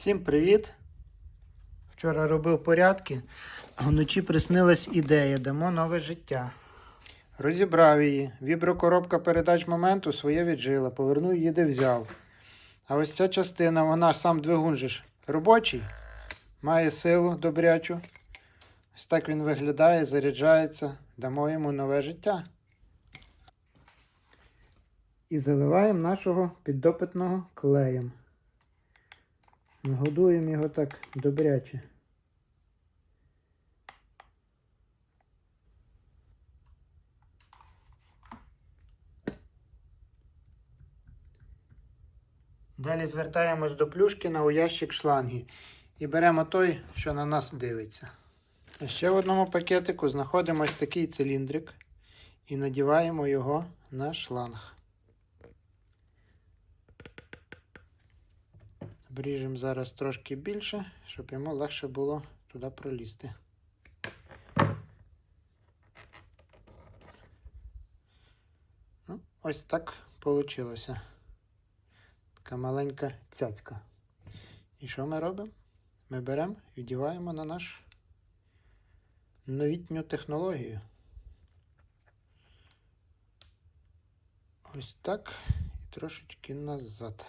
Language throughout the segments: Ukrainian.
Всім привіт! Вчора робив порядки, а вночі приснилась ідея, дамо нове життя. Розібрав її. Віброкоробка передач моменту своє віджила, повернув її де взяв. А ось ця частина, вона сам двигун же ж робочий, має силу добрячу. Ось так він виглядає, заряджається, дамо йому нове життя. І заливаємо нашого піддопитного клеєм. Нагодуємо його так добряче. Далі звертаємось до Плюшкіна у ящик шланги і беремо той, що на нас дивиться. А ще в одному пакетику знаходимо ось такий циліндрик і надіваємо його на шланг. Обріжемо зараз трошки більше, щоб йому легше було туди пролізти. Ну, ось так вийшло. Така маленька цяцька. І що ми робимо? Ми беремо і вдіваємо на наш новітню технологію. Ось так і трошечки назад.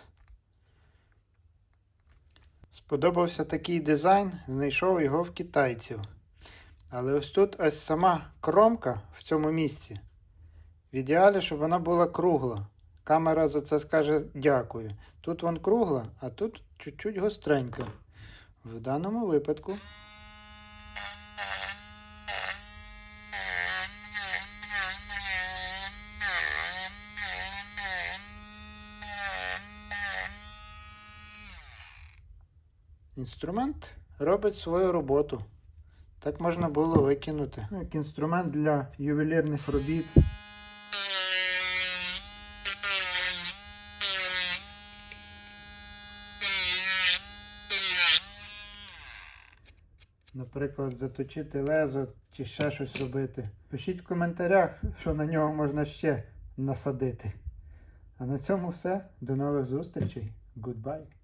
Сподобався такий дизайн, знайшов його в китайців. Але ось тут ось сама кромка в цьому місці. В ідеалі, щоб вона була кругла. Камера за це скаже дякую. Тут вон кругла, а тут чуть-чуть гостренька. В даному випадку. Інструмент робить свою роботу. Так можна було викинути. Як інструмент для ювелірних робіт. Наприклад, заточити лезо чи ще щось робити. Пишіть в коментарях, що на нього можна ще насадити. А на цьому все. До нових зустрічей. Goodbye.